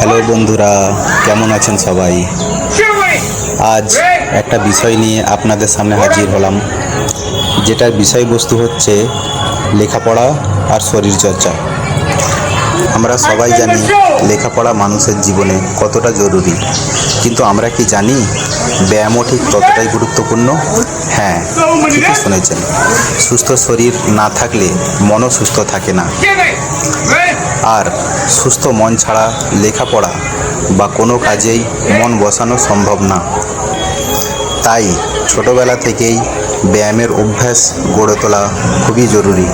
Hello বন্ধুরা, কেমন আছেন সবাই? আজ একটা বিষয় নিয়ে আপনাদের সামনে হাজির হলাম, যেটার বিষয়বস্তু হচ্ছে লেখাপড়া আর শরীরচর্চা। আমরা সবাই জানি লেখাপড়া মানুষের জীবনে কতটা জরুরি, কিন্তু আমরা কি জানি ব্যায়ামও ঠিক ততটাই গুরুত্বপূর্ণ? হ্যাঁ ঠিকই শুনেছেন। সুস্থ শরীর না থাকলে মনও সুস্থ থাকে না। আর সুস্থ মন ছাড়া লেখাপড়া বা কোনো কাজেই মন বসানো সম্ভব না। তাই ছোটবেলা থেকেই ব্যায়ামের অভ্যাস গড়ে তোলা খুবই জরুরি,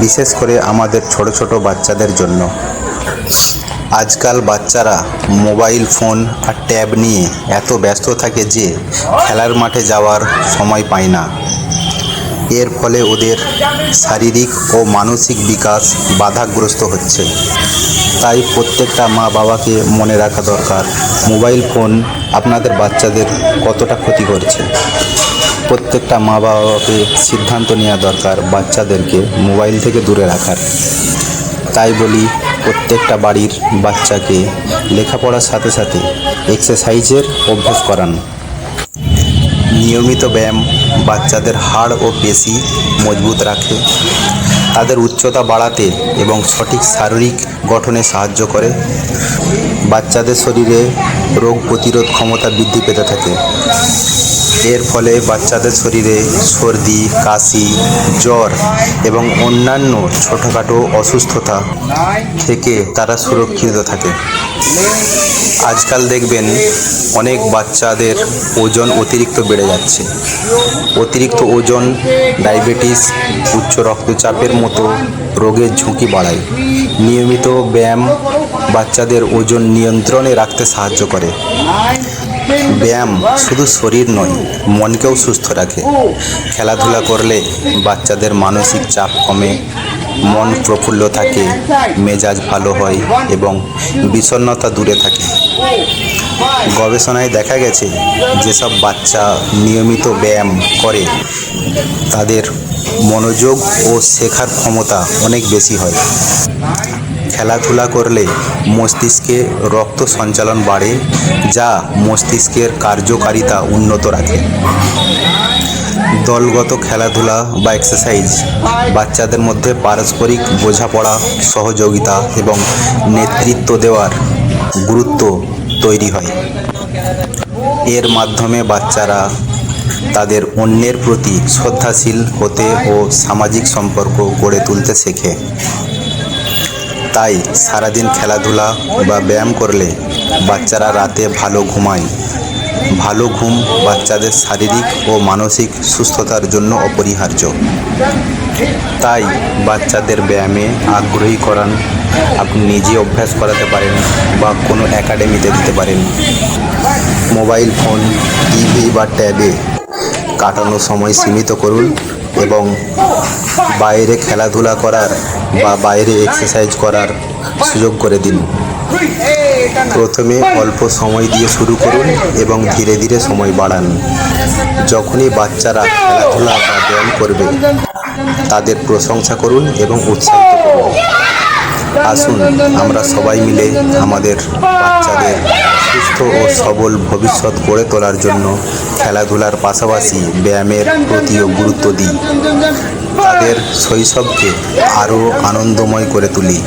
বিশেষ করে আমাদের ছোট ছোট বাচ্চাদের জন্য। আজকাল বাচ্চারা মোবাইল ফোন আর ট্যাব নিয়ে এত ব্যস্ত থাকে যে খেলার মাঠে যাওয়ার সময় পায় না। এর ফলে ওদের শারীরিক ও মানসিক বিকাশ বাধাগ্রস্ত হচ্ছে। তাই প্রত্যেকটা মা বাবাকে মনে রাখা দরকার, মোবাইল ফোন আপনাদের বাচ্চাদের কতটা ক্ষতি করছে। প্রত্যেকটা মা বাবাকে সিদ্ধান্ত নেওয়া দরকার বাচ্চাদেরকে মোবাইল থেকে দূরে রাখার। তাই বলি, প্রত্যেকটা বাড়ির বাচ্চাকে লেখাপড়ার সাথে সাথে এক্সারসাইজের অভ্যাস করান। নিয়মিত ব্যায়াম বাচ্চাদের হাড় ও পেশি মজবুত রাখে। তাদের উচ্চতা বাড়াতে এবং সঠিক শারীরিক গঠনে সাহায্য করে। বাচ্চাদের শরীরে রোগ প্রতিরোধ ক্ষমতা বৃদ্ধি পেতে থাকে। এর ফলে বাচ্চাদের শরীরে সর্দি, কাশি, জ্বর এবং অন্যান্য ছোটোখাটো অসুস্থতা থেকে তারা সুরক্ষিত থাকে। আজকাল দেখবেন অনেক বাচ্চাদের ওজন অতিরিক্ত বেড়ে যাচ্ছে। অতিরিক্ত ওজন, ডায়াবেটিস, উচ্চ রক্তচাপের মতো রোগের ঝুঁকি বাড়ায়। নিয়মিত ব্যায়াম বাচ্চাদের ওজন নিয়ন্ত্রণে রাখতে সাহায্য করে। ব্যায়াম শুধু শরীর নয়, মনকেও সুস্থ রাখে। খেলাধুলা করলে বাচ্চাদের মানসিক চাপ কমে, মন প্রফুল্ল থাকে, মেজাজ ভালো হয় এবং বিষণ্ণতা দূরে থাকে। গবেষণায় দেখা গেছে, যেসব বাচ্চা নিয়মিত ব্যায়াম করে, তাদের মনোযোগ ও শেখার ক্ষমতা অনেক বেশি হয়। খেলাধুলা করলে মস্তিষ্কে রক্ত সঞ্চালন বাড়ে, যা মস্তিষ্কের কার্যকারিতা উন্নত রাখে। দলগত খেলাধুলা বা এক্সারসাইজ বাচ্চাদের মধ্যে পারস্পরিক বোঝাপড়া, সহযোগিতা এবং নেতৃত্ব দেওয়ার গুরুত্ব তৈরি হয়। এর মাধ্যমে বাচ্চারা তাদের অন্যের প্রতি শ্রদ্ধাশীল হতে ও সামাজিক সম্পর্ক গড়ে তুলতে শেখে। তাই সারাদিন খেলাধুলা বা ব্যায়াম করলে বাচ্চারা রাতে ভালো ঘুমায়। ভালো ঘুম বাচ্চাদের শারীরিক ও মানসিক সুস্থতার জন্য অপরিহার্য। তাই বাচ্চাদের ব্যায়ামে আগ্রহী করান। আপনি নিজে অভ্যাস করাতে পারেন বা কোনো একাডেমিতে দিতে পারেন। মোবাইল ফোন, টিভি বা ট্যাবে কাটানো সময় সীমিত করুন। এবং বাইরে খেলাধুলা করার বা বাইরে এক্সারসাইজ করার সুযোগ করে দিন। প্রথমে অল্প সময় দিয়ে শুরু করুন এবং ধীরে ধীরে সময় বাড়ান। যখনই বাচ্চারা খেলাধুলা বা ব্যায়াম করবে, তাদের প্রশংসা করুন এবং উৎসাহিত করুন। আসুন, আমরা সবাই মিলে আমাদের বাচ্চাদের সুস্থ ও সবল ভবিষ্যৎ গড়ে তোলার জন্য খেলাধুলার পাশাপাশি ব্যায়ামের প্রতিও গুরুত্ব দিই। তাদের শৈশবকে আরও আনন্দময় করে তুলি।